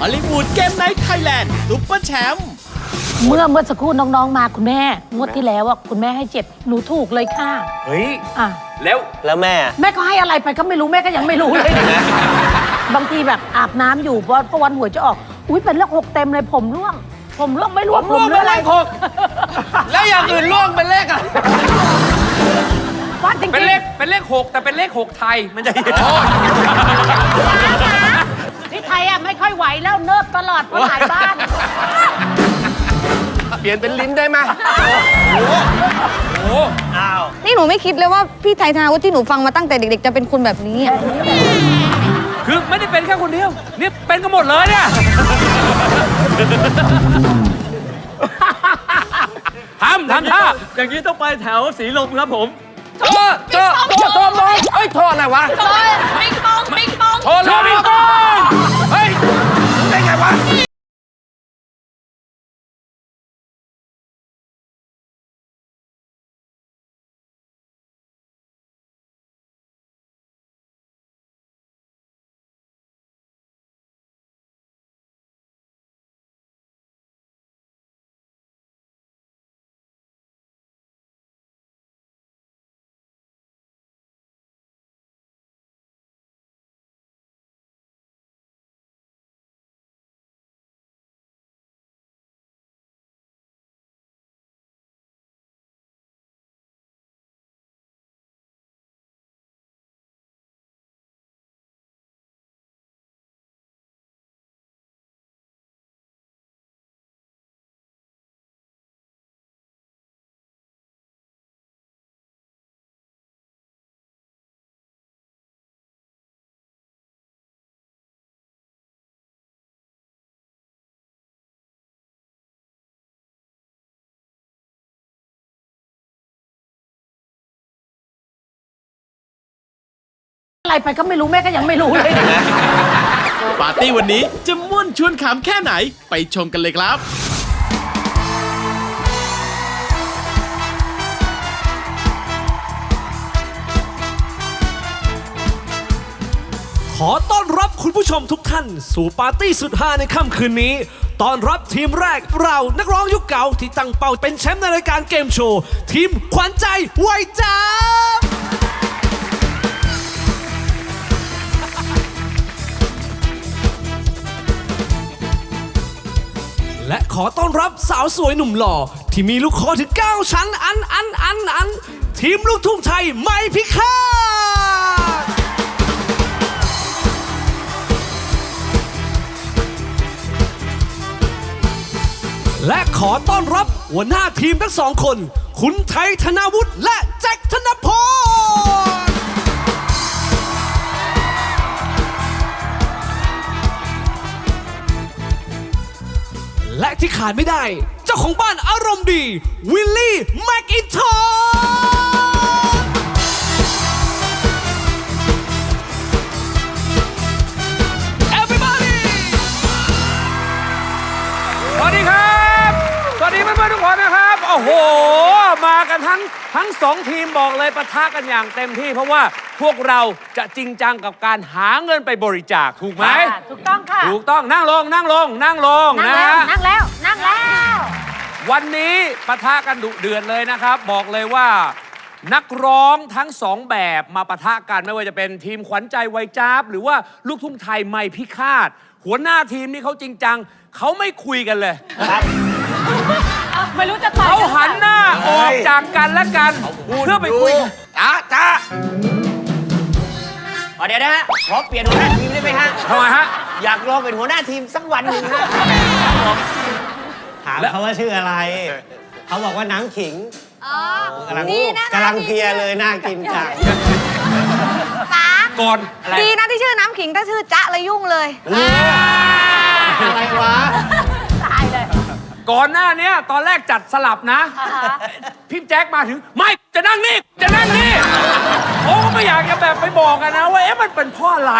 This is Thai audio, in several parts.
ฮอลลีวูดเกมไนท์ไทยแลนด์ซุปเปอร์แชมป์เมื่อเมื่อสักครู่น้องๆมาคุณแม่งวดที่แล้วอะคุณแม่ให้เจ็ดหนูถูกเลยค่ะเฮ้ยอะแล้วแล้วแม่อะแม่ก็ให้อะไรไปก็ไม่รู้แม่ก็ยังไม่รู้เลย บางทีแบบอาบน้ำอยู่พอพอวันหวยจะออก อุ้ยเป็นเลขหกเต็มเลยผมร่วง ผมร่วงไม่ร่วงร่วงเรื่เป็นเลขหกแล้วอย่างอื่นร่วงเป็นเลขอะว่าจริงๆเป็นเลขเป็นเลขหกแต่เป็นเลขหกไทยมันจะที่ ไทยอะไม่ค่อยไหวแล้วเนิบตลอดเพราะหลายบ้าน เปลี่ยนเป็นลิ้นได้ไหมโอ้อ้าว นี่หนูไม่คิดเลยว่าพี่ไทยธนาวุฒิที่หนูฟังมาตั้งแต่เด็ก ๆ จะเป็นคนแบบนี้อะคือไม่ได้เป็นแค่คนเดียว นี่เป็นกันหมดเลยเนี่ย ทำทำท่า อย่างนี้ต้องไปแถวสีลมครับผม เจอเจอโทษโทษโทษเอ้ยโทษอะไรวะโทษเลยมิงปองเฮ้ยได้ไงวะ อะไรไปก็ไม่รู้แม่ก็ยังไม่รู้เลย ปาร์ตี้วันนี้จะม่วนชวนขำแค่ไหนไปชมกันเลยครับ ขอต้อนรับคุณผู้ชมทุกท่าน สู่ปาร์ตี้สุดฮาในค่ำคืนนี้ ต้อนรับทีมแรกเรานักร้องยุคเก่าที่ตั้งเป้าเป็นแชมป์ในรายการเกมโชว์ ทีมขวัญใจไวยจ้า และขอต้อนรับสาวสวยหนุ่มหล่อ ที่มีลูกคอถึง 9 ชั้นอันอันอันอัน ทีมลูกทุ่งไทยไม่พิฆาตและขอต้อนรับหัวหน้าทีมทั้งสองคน คุณไทยธนาวุฒิและแจ็คธนพร ที่ขาดไม่ได้ เจ้าของบ้านอารมณ์ดี วิลลี่แม็กอินทอร์ Everybody สวัสดีครับ สวัสดีเพื่อนๆทุกคนนะครับ โอ้โห มากันทั้ง ทั้งสองทีมบอกเลยปะทะกันอย่างเต็มที่ เพราะว่าพวกเราจะจริงจังกับการหาเงินไปบริจาคถูกไหม ค่ะถูกต้องค่ะ ถูกต้องนั่งลงนั่งลง นั่งลงนั่งนะ แล้วฮะนั่งแล้ว นั่งแล้ว วันนี้ปะทะกันดุเดือดเลยนะครับ บอกเลยว่า นักร้องทั้งสองแบบมาปะทะกันไม่ว่าจะเป็นทีมขวัญใจไวยจ้าบ หรือว่าลูกทุ่งไทยไม่พิฆาต หัวหน้าทีมนี่เขาจริงจังเขาไม่คุยกันเลย ไม่รู้จะต่อยเขากันหันหน้าออกจากกันและกัน เพื่อไปคุยกันจ้าจ้าอ๋อเดี๋ยวนะฮะขอเปลี่ยนหัวหน้าทีมได้ไหมฮะทำไมฮะ อยากลองเป็นหัวหน้าทีมสักวันหนึ่งฮะถามเขาว่าชื่ออะไร เขาบอกว่าน้ำขิงอ๋อกำลังดีนะกำลังเพลียเลยน่ากินจังป๋าก่อนอะไรดีนะที่ชื่อน้ำขิงถ้าชื่อจ๊ะเลยยุ่งเลย อะไรวะตายเลย ก่อนหน้าเนี้ยตอนแรกจัดสลับนะ พี่แจ็คมาถึง ไม่จะนั่งนี่จะนั่งนี่เขาก็ไม่อยากจะแบบไปบอกกันนะ ว่าเอ๊ะมันเป็นเพ่ออะไร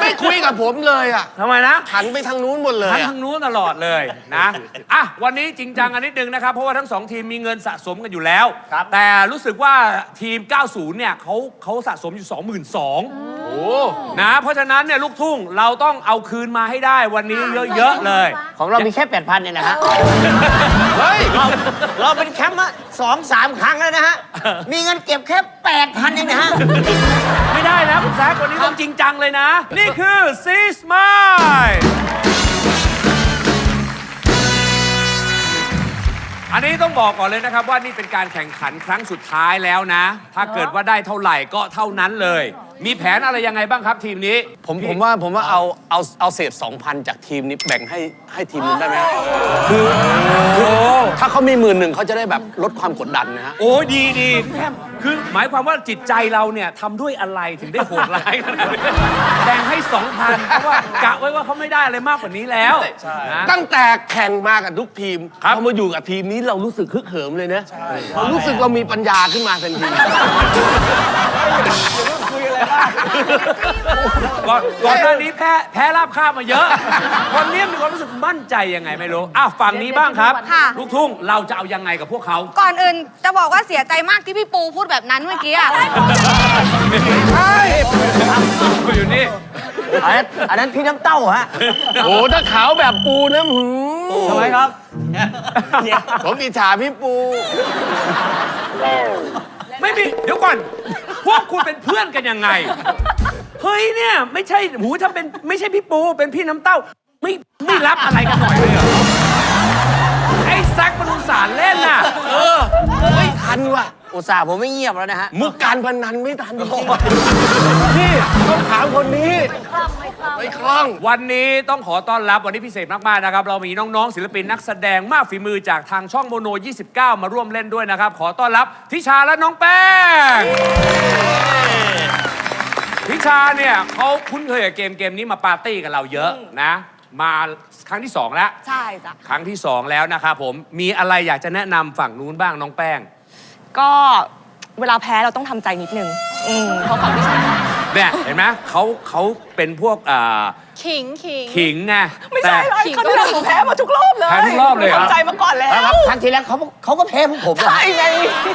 ไม่คุยกับผมเลยอะทำไมนะ หันไปทางนู้นหมดเลยทั้งอะ ทางนู้นตลอดเลยนะ อะ วันนี้จริงจังกันนิดนึงนะครับ เพราะว่าทั้งสองทีมมีเงินสะสมกันอยู่แล้ว แต่รู้สึกว่าทีม 90 เนี่ยเขาเขาสะสมอยู่ 22,000 นะเพราะฉะนั้นเนี่ยลูกทุ่งเราต้องเอาคืนมาให้ได้วันนี้เยอะๆเลย ของเรามีแค่ 8,000เนี่ยนะฮะ เฮ้ย เราเราเป็นแคมป์มาสองสามครั้งแล้วนะฮะ มีเงินเก็บแค่ 8,000เองนะฮะ ไม่ได้นะคุณแซควันนี้ต้องจริงจังเลยนะ นี่คือซีสมายอันนี้ต้องบอกก่อนเลยนะครับว่านี่เป็นการแข่งขันครั้งสุดท้ายแล้วนะ ถ้าเกิดว่าได้เท่าไหร่ก็เท่านั้นเลย มีแผนอะไรยังไงบ้างครับทีมนี้ ผมผมว่าผมว่าเอาเอาเอาเศษ2,000 จากทีมนี้แบ่งให้ให้ทีมนู้นได้ไหมฮะคือคือถ้าเขามีหมื่นหนึ่งเขาจะได้แบบลดความกดดันนะฮะ โอ้ยดีดีแค่ คือหมายความว่าจิตใจเราเนี่ยทำด้วยอะไรถึงได้โหดร้ายขนาดนี้แบ่งให้สองพันเพราะว่ากะไว้ว่าเขาไม่ได้อะไรมากกว่านี้แล้วนะ ตั้งแต่แข่งมากับทุกทีมครับ พอมาอยู่กับทีมนี้เรารู้สึกฮึกเหิมเลยนะเรารู้สึกเรามีปัญญาขึ้นมาทันที ก่อนก่อนหน้านี้แพ้แพ้ราบคาบมาเยอะ วันนี้มีความรู้สึกมั่นใจยังไงไม่รู้อ้าวฝั่งนี้บ้างครับ ค่ะ ลูกทุ่งเราจะเอายังไงกับพวกเขา ก่อนอื่นจะบอกว่าเสียใจมากที่พี่ปูพูดแบบนั้นเมื่อกี้อะอยู่นี่อันนั้นอันนั้นพี่น้ำเต้าฮะโอ้ถ้าขาวแบบปูนะหืมทำไมครับ ผมอิจฉาพี่ปู ไม่มี เดี๋ยวก่อน พวกคุณเป็นเพื่อนกันยังไง เฮ้ยเนี่ย ไม่ใช่หูถ้าเป็นไม่ใช่พี่ปู เป็นพี่น้ำเต้า ไม่ไม่รับอะไรกันหน่อยเลยเหรอไอ้แซกมันอุตส่าห์เล่นน่ะ เออ ไม่ทันว่ะ อุตส่าห์ผมไม่เงียบแล้วนะฮะ มุกการพนันไม่ทันจริงๆนี่ต้องถามคนนี้ ไม่คล่อง วันนี้ต้องขอต้อนรับวันนี้พิเศษมาก ๆ นะครับ เรามีน้อง ๆ ศิลปินนักแสดงมากฝีมือจากทางช่องโมโน 29 มาร่วมเล่นด้วยนะครับ ขอต้อนรับทิชาและน้องแป้ง ทิชาเนี่ยเขาคุ้นเคยกับเกมเกมนี้มาปาร์ตี้กับเราเยอะนะ มาครั้งที่2แล้ว ใช่จ้ะ ครั้งที่2แล้วนะครับผม มีอะไรอยากจะแนะนำฝั่งนู้นบ้างน้องแป้ง ก็เวลาแพ้เราต้องทำใจนิดนึง อืมเพราะฝั่งที่ชนะเนี่ยเห็นไหมเขาเขาเป็นพวกอ่าขิงขิง ขิงไงไม่ใช่แต่ เลยเขาที่เราหนูแพ้มาทุกรอบเลยแพ้ทุกรอบเลยเหรอ ทำใจมาก่อนแล้วครับครั้งที่แล้วเขาเขาก็แพ้พวกผมนะใช่ไง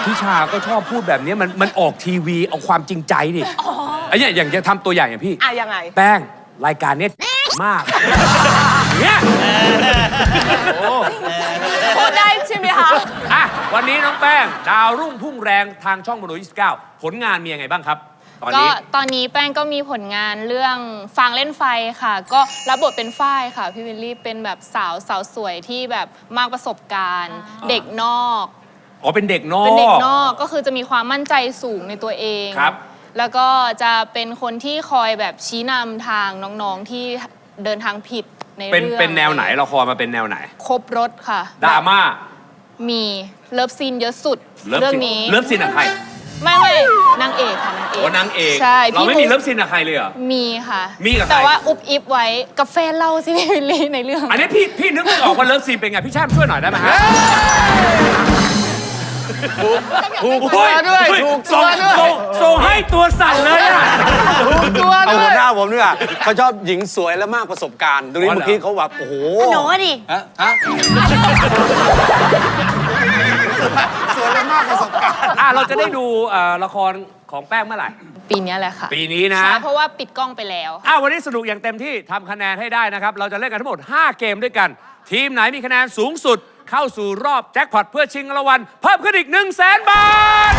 ทิชาก็ชอบพูดแบบนี้มันมันออกทีวีเอาความจริงใจดิไอ้เนี่ยอย่างจะทำตัวอย่างอย่างพี่ อะยังไง แป้งรายการเนี้ยมาก เนี่ยพูดได้ใช่ไหมคะ อะวันนี้น้องแป้ง ดาวรุ่งพุ่งแรงทางช่องมโน29 ผลงานมียังไงบ้างครับ ตอนก็นี้ ตอนนี้แป้งก็มีผลงานเรื่องฟางเล่นไฟค่ะ ก็รับบทเป็นฝ้ายค่ะ พี่วิลลี่เป็นแบบสาวสาวสวยที่แบบมากประสบการณ์ เด็กนอก อ๋อเป็นเด็กนอกเป็นเด็กนอกก็คือจะมีความมั่นใจสูงในตัวเอง ครับ แล้วก็จะเป็นคนที่คอยแบบชี้นำทางน้องๆที่เดินทางผิด ในเป็นเรื่องเป็นแนวไหนละครมาเป็นแนวไหนครบรถค่ะดราม่ามีเลิฟซีนเยอะสุดเลิฟเรื่องซีนนี้เลิฟซีนกับใครไม่ไม่นางเอกค่ะนางเอกโอ้นางเอกใช่เราพี่ไม่บุ๊มีคเลิฟซีนกับใครเลยเหรอมีค่ะ มีกับใครแต่ว่าอุบอิบไว้กับแฟนเราสิพี่วิลลี่ในเรื่อง อันนี้พี่พี่นึกไม่ออกว่าเลิฟซีนเป็นไงพี่ชาติช่วยหน่อยได้ไหมฮะ ถูกตัวด้วยเฮ้ถูกส่ตัวงด้วยส่งส่งให้ตัวสั่นเลยอะถูกตัวเอาด้วหัวยหน้าผมด้วยเขาชอบหญิงสวยและมากประสบการณ์ตรงนี้อ๋อเหรอเมื่อกี้เขาแบบโอ้โหหนูดิ ฮะฮะสวยและมากประสบการณ์ อะเราจะได้ดูเอ่อละครของแป้งเมื่อไหร่ ปีเนี้ยแหละค่ะปีนี้นะ ใช่เพราะว่าปิดกล้องไปแล้ว อ้าววันนี้สนุกอย่างเต็มที่ทำคะแนนให้ได้นะครับ เราจะเล่นกันทั้งหมด 5 เกมด้วยกัน ทีมไหนมีคะแนนสูงสุด เข้าสู่รอบแจ็คพอตเพื่อชิงรางวัลเพิ่มขึ้นอีก1 0 0 0 0แสนบาท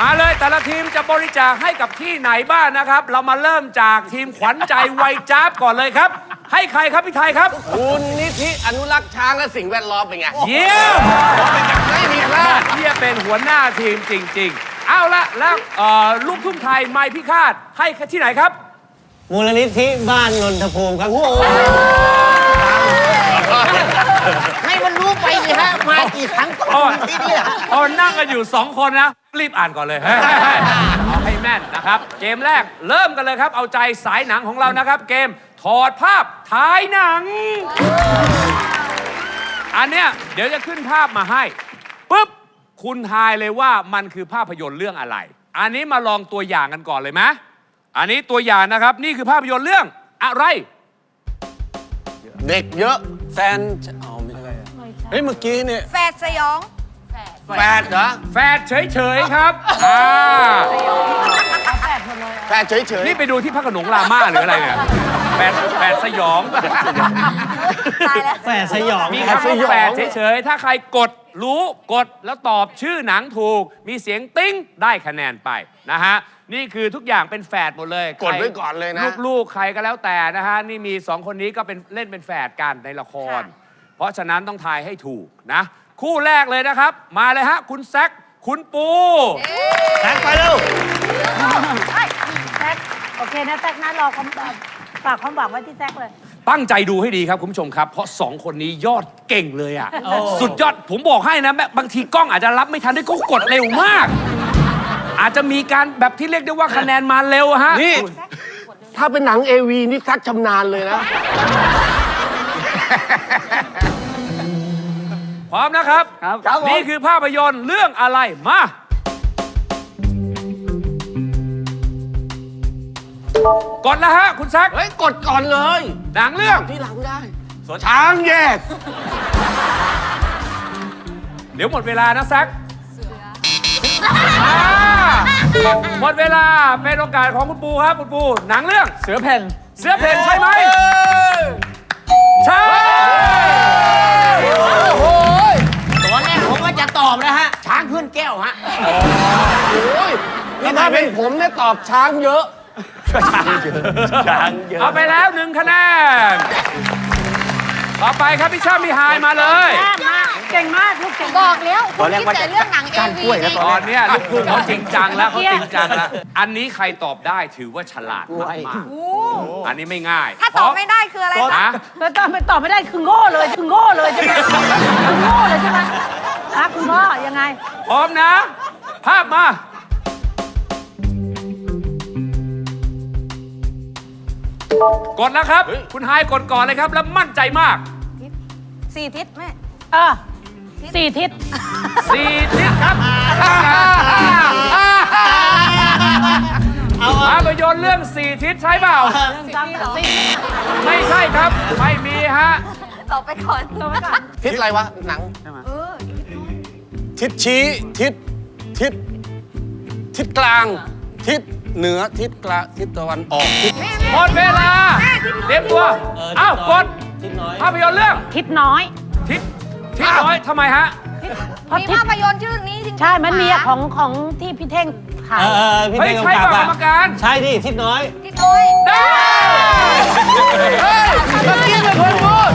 มาเลยแต่ละทีมจะบริจาคให้กับที่ไหนบ้างนะครับ เรามาเริ่มจากทีมขวัญใจวัยจ้าบก่อนเลยครับ ให้ใครครับพี่ไทยครับคุณนิธิอนุรักษ์ช้างและสิ่งแวดล้อมเป็นไงเยี่ยม ไม่มีพลาด ที่จะเป็นหัวหน้าทีมจริง ๆ เอาละแล้วเอ่อลูกทุ่งไทยไม่พิฆาตให้ที่ไหนครับ มูลนิธิบ้านนนทภูมิครับ ให้มันรู้ไปสิฮะมากี่ครั้งก็อ๋อมูลนิธิเนี่ยอ๋อนั่งกันอยู่สองคนนะ รีบอ่านก่อนเลยเอาให้แม่นนะครับ เกมแรกเริ่มกันเลยครับ เอาใจสายหนังของเรานะครับ เกมถอดภาพถ่ายหนัง อันเนี้ยเดี๋ยวจะขึ้นภาพมาให้ปุ๊บคุณทายเลยว่ามันคือภาพยนตร์เรื่องอะไร อันนี้มาลองตัวอย่างกันก่อนเลยไหมอันนี้ตัวอย่างนะครับนี่คือภาพยนตร์เรื่องอะไร เด็กเยอะแฟนอ๋อไม่ใช่ เฮ้ยเมื่อกี้เนี่ยแฝดสยอง แฟดเหรอแฝดเฉยๆครับอ่าแฟดเฉยๆนี่ไปดูที่พระโขนงรามาหรืออะไรเนี่ยแฝดแฝดสยอง ตายแล้ว แฝดสยองมีคำว่าแฝดเฉยๆ ถ้าใครกดรู้กดแล้วตอบชื่อหนังถูก มีเสียงติ้งได้คะแนนไปนะฮะ นี่คือทุกอย่างเป็นแฝดหมดเลยกดไว้ก่อนเลยนะ ลูกๆ ใครก็แล้วแต่นะฮะ นี่มีสองคนนี้ก็เป็นเล่นเป็นแฝดกันในละครเพ ราะฉะนั้นต้องทายให้ถูกนะ คู่แรกเลยนะครับ มาเลยฮะ คุณแซคคุณปูแท็กไปเร็วแซกโอเคนะแซกนะรอคำตอบฝากความหวังไว้ที่แซกเลย ตั้งใจดูให้ดีครับคุณผู้ชมครับ เพราะสองคนนี้ยอดเก่งเลยอะ สุดยอดผมบอกให้นะแม่บางทีกล้องอาจจะรับไม่ทันด้วยก็กดเร็วมาก อาจจะมีการแบบที่เรียกได้ว่าคะแนนมาเร็วอะฮะ นี่ ถ้าเป็นหนังเอวีนี่ซักชำนาญเลยนะ พร้อมนะครับ ครับครับผม นี่คือภาพยนตร์เรื่องอะไรมา กดแล้วฮะ คุณแซคเฮ้ย กดก่อนเลย หนังเรื่อง ที่หลังได้ช้างแยกเดี๋ยวหมดเวลานะแซคอ่าหมดเวลาเป็นโอกาสของคุณปูครับคุณปู หนังเรื่อง เสือแผ่น เสือเพ่นใช่ไหม ใช่ จะตอบนะฮะ ช้างขึ้นแก้วฮะโอ้ยนี่ถ้าเป็นผมเนี่ยตอบช้างเยอะ เอาไปแล้วหนึ่งคะแนน ต่อไปครับพี่ชาติมีไฮายมาเลย มา กมากเก่งมากลูกเก่งบมาอกกแล้วคุณคิดแต่เรื่องหนังเอวีนี่ตอนเนี้ยลูกทุ่งเขาจริงจังแล้วเขาจริงจังแล้วอันนี้ใครตอบได้ถือว่าฉลาดมากๆอันนี้ไม่ง่ายถ้าตอบไม่ได้คืออะไรคะนะ แล้วตอบไม่ตอบไม่ได้คือโง่เลยคือโง่เลยใช่ไหมคือโง่เลยใช่ไหมอะคุณพ่อยังไง พร้อมนะ ภาพมา กดแล้วครับ คุณไฮายกดก่อนเลยครับ แล้วมั่นใจมาก สี่ทิศแม่เออ สี่ทิศสี่ทิศครับภาพยนตร์เรื่องสี่ทิศใช่เปล่าไม่ใช่ครับ ไม่มีฮะตอบไปก่อนตอบไปก่อนทิศอะไรวะ หนังทิศชี้ ทิศ ทิศ ทิศกลาง ทิศเหนือ ทิศกลาง ทิศตะวันออก ทิศหมดเวลาเตรียมตัวอ้าวกดภาพยนตร์เรื่องทิศน้อย ทิศทิศน้อยทำไมฮะ เพราะมีทิศภาพยนตร์ชื่อนี้จริงๆใช่มันมีอะของของที่พี่เท่งถ่าย เออพี่เฮ้ยเท่งใช่กำกับป่ะกรรมอะการ ใช่ดิทิศน้อยทิศน้อยได้เมื่อกี้เป็นคนพูด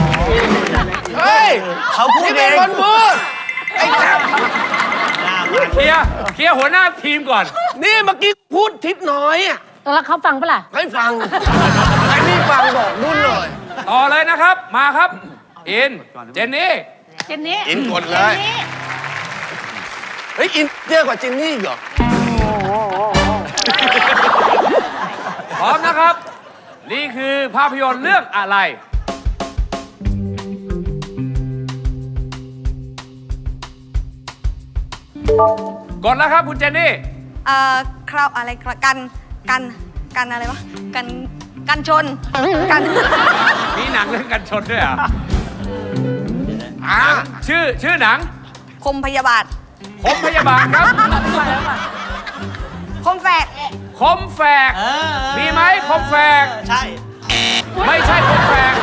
เฮ้ยเขาพูดนี่เอเป็นงคนพูดไอ้แจ๊คเคลียร์เคลียร์หัวหน้าทีมก่อน นี่เมื่อกี้พูดทิศน้อยอะแล้วเขาฟังปะล่ะ ให้ฟังให้พี่ฟังบอกนุ่นหน่อย ต่อเลยนะครับ มาครับ อิน เจนนี่ เจนนี้อินกดเลย จนนี่เฮ้ยอินเยอะกว่าจินนี่อีกเหรอ พร้อมนะครับ นี่คือภาพยนตร์เรื่องอะไร กดแล้วครับคุณเจนนี่ เอ่อคราวอะไรคราวกันกันกันอะไรวะกันกันชนกัน มีหนังเรื่องกันชนด้วยเหรอะ อ่าชื่อชื่อหนังคมพยาบาทคมพยาบาลครับคมแฝดคมแฝกเออมีไหมคมแฝกใช่ ไม่ใช่คมแฝก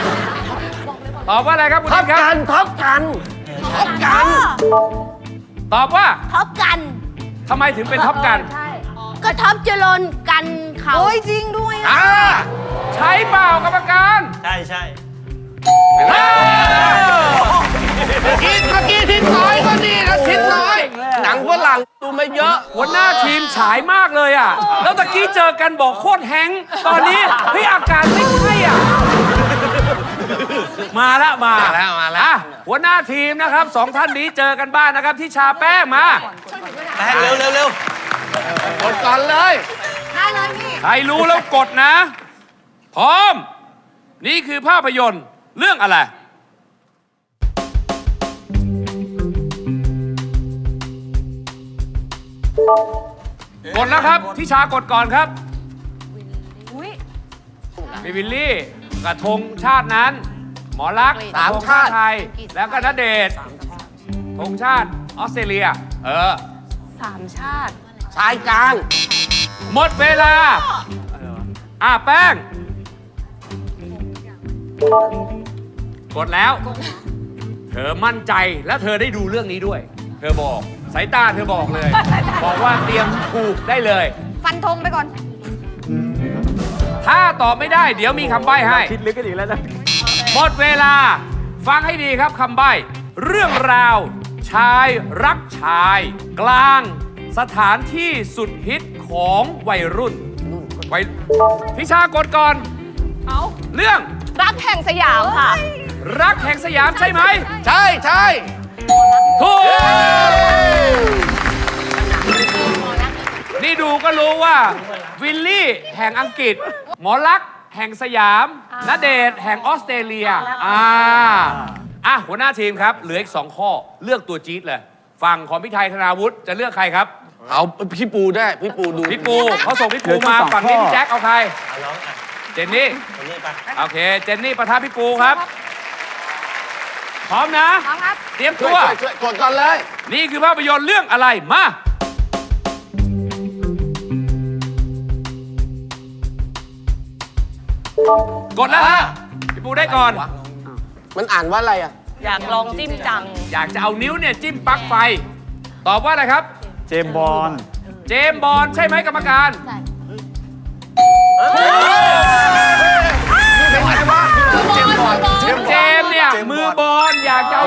ตอบว่าอะไรครับคุณท็อทิปพย์ครับกันท็อปกันท็อปกัน ตอบว่าท็อปกันทำไมถึงเป็นท็อปกันใช่ก็ท็อปจรนกันเขาโอ้ยจริงด้วยอะอ่าใช้เปล่ากรรมการ ใช่ใช่ หนังฝรั่งดูมาเยอะ หัวหน้าทีมฉายมากเลยอะ แล้วตะกี้เจอกันบอกโคตรแฮงก์ตอนนี้เฮ้ยอาการไม่ใช่อะ มาละมามาแล้วมาแล้ว อะหัวหน้าทีมนะครับสองท่านนี้เจอกันบ้านนะครับ ที่ชาแป้งมา แป้งเร็วเร็วเร็วกดก่อนเลย ได้เลยพี่ ใครรู้แล้วกดนะ พร้อม นี่คือภาพยนตร์เรื่องอะไร กดแล้วครับที่ชากดก่อนครับอุ้ยมีวิลลี่กระทงชาตินั้น หมอลักษณ์สามธงชาติไทย แล้วก็นเดชน์ธงชาติออสเตรเลีย เออสามชาติ ชายกลาง หมดเวลา อะแป้ง กดแล้ว เธอมั่นใจและเธอได้ดูเรื่องนี้ด้วย เธอบอก สายตาเธอบอกเลย บอกว่าเตรียมถูกได้เลย ฟันธงไปก่อน ถ้าตอบไม่ได้ เดี๋ยวมีคำใบ้ให้คิดลึกกันอีกแล้วนะหมดเวลา ฟังให้ดีครับคำใบ้ เรื่องราว ชายรักชาย กลาง สถานที่สุดฮิตของวัยรุ่นวัยพิชากดก่อน เอาเรื่องรักแห่งสยามค่ะ รักแห่งสยามใช่ไหม ใช่ใช่ ถูกนี่ดูก็รู้ว่า วิลลี่แห่งอังกฤษ หมอลักษณ์แห่งสยามณเดชน์แห่งออสเตรเลีย อ่า อะ หัวหน้าทีมครับ เหลืออีกสองข้อ เลือกตัวจี๊ดเลย ฝั่งของพี่ไทยธนาวุฒิจะเลือกใครครับ เอาพี่ปูได้ พี่ปูดู พี่ปูเขาส่งพี่ปูมาฝั่งนี้พี่แจ็คเอาใครเจนนี่โอเค เจนนี่ประทับพี่ปูครับ พร้อมนะ พร้อมครับ เตรียมช่ตัว วยช่วยกดก่อนเลย นี่คือภาพยนตร์เรื่องอะไร มา กดแล้วฮะพี่ปูได้ก่อน มันอ่านว่าอะไรอะ อยากลองจิ้มจัง อยากจะเอานิ้วเนี่ยจิ้มปลั๊กไฟ ตอบว่าอะไรครับ เจมส์บอล เจมส์บอลใช่ไหมกรรมการเจ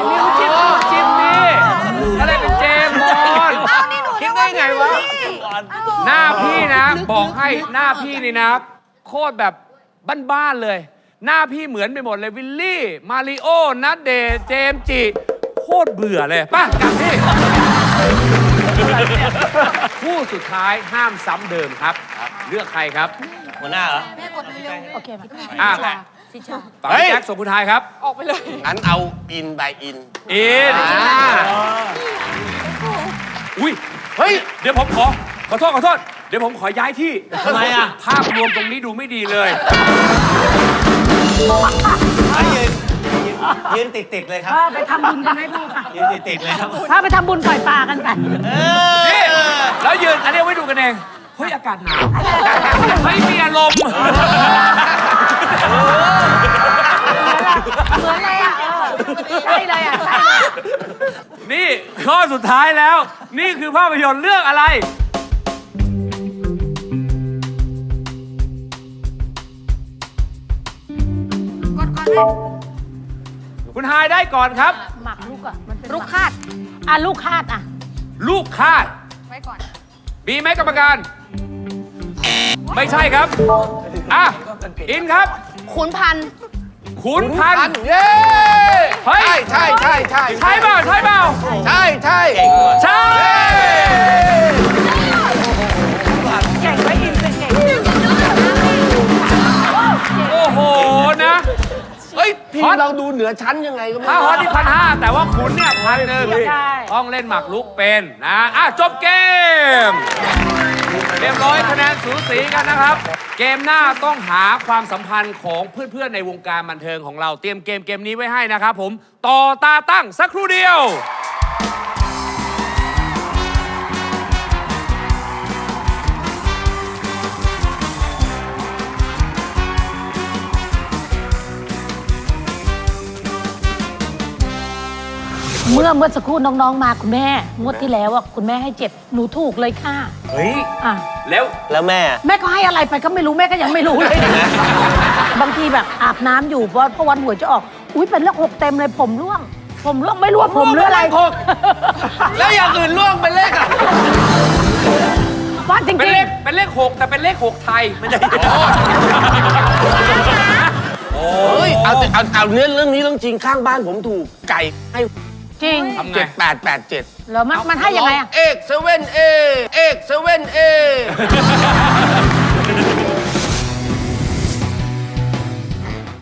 ลอยากจะเอานิ้วจิ้มจิ้มนี่ก็เลยเป็นเจมส์บอลคิดได้ไงวะ หน้าพี่นะ บอกให้หน้าพี่นี่นะ โคตรแบบบ้านๆเลย หน้าพี่เหมือนไปหมดเลยวิลลี่ มาริโอนัดเดชน์เจมส์จิ โคตรเบื่อเลยไป่ะกลับพี่คู่สุดท้ายห้ามซ้ำเดิมครับ เลือกใครครับ หัวหน้าเหรอ โอเคมา อะ ทิชาฝั่งพี่แจ็คส่งคุณทายครับ ออกไปเลยอันเอาอินบายอิน อินอ่า อุ้ย เฮ้ย เดี๋ยวผมขอ ขอโทษ ขอโทษ เดี๋ยวผมขอย้ายที่ทำไมอะ ภาพรวมตรงนี้ดูไม่ดีเลย ยืนยืนติดติดๆเลยครับเออไปทำบุญกันให้พ่อค่ะยืนติดติดๆเลยครับ ถ้าไปทำบุญปล่อยปลากันกันนี่ แล้วยืน อันนี้ไว้ดูกันเอง เฮ้ย อากาศหนาวเฮ้ยมีอารมณ์ เหมือนเลยอะเออใช่เลยอะใช่เลยนี่ ข้อสุดท้ายแล้ว นี่คือภาพยนตร์เรื่องอะไร กดก่อนเลยคุณฮายได้ก่อนครับ หมักลูกอะมันเป็นลูกคาดอะลูกคาดอะลูกคาด ไว้ก่อน มีไหมกรรมการ ไม่ใช่ครับ อะ อินครับ ขุนพันธุ์ขุนพันอันธุ์เย้เฮ้ย ใช่ใช่ใช่ใช่เปล่าใช่เปล่าใช่ใช่ใช่เก่งไว้อินเป็นเก่งโอ้โห นะเฮ้ยทีมเราดูเหนือชั้นยังไงก็ไม่ถ้ารู้ ฮอตที่พันห้าแต่ว่าขุนเนี่ยพันหนึ่งใช่ ต้องเล่นหมากลุกเป็นนะอะจบเกม เรียบร้อยคะแนนสูสีกันนะครับ เกมหน้าต้องหาความสัมพันธ์ของเพื่อนๆในวงการบันเทิงของเราเตรียมเกมเกมนี้ไว้ให้นะครับผมต่อตาตั้งสักครู่เดียว เมื่อเมื่อสักครู่น้องๆมาคุณแม่งวดที่แล้วอะคุณแม่ให้เจ็ดหนูถูกเลยค่ะเฮ้ยอะแล้วแล้วแม่ แม่ก็ให้อะไรไปก็ไม่รู้แม่ก็ยังไม่รู้เลย บางทีแบบอาบน้ำอยู่เพราะเพราะวันหวยจะออก อุ้ยเป็นเลขหกเต็มเลยผมร่วง ผมร่วงไม่รู้ว่าผมหรืออะไรหกแล้วอย่างอื่นล่วงเป็นเลขอะว่าจริงเป็นๆเลขเป็นเลขหกแต่เป็นเลขหกไทยไม่ใช่โอ้เฮ้ยเอาเอาเอาเนื้อเรื่องนี้เรื่องจริงข้างบ้านผมถูกไก่ให้ จริง ทำไง เจ็ดแปดแปดเจ็ดแล้วมันมันให้ยังไงอะ เอกเซเว่นเอเอกเซเว่นเอ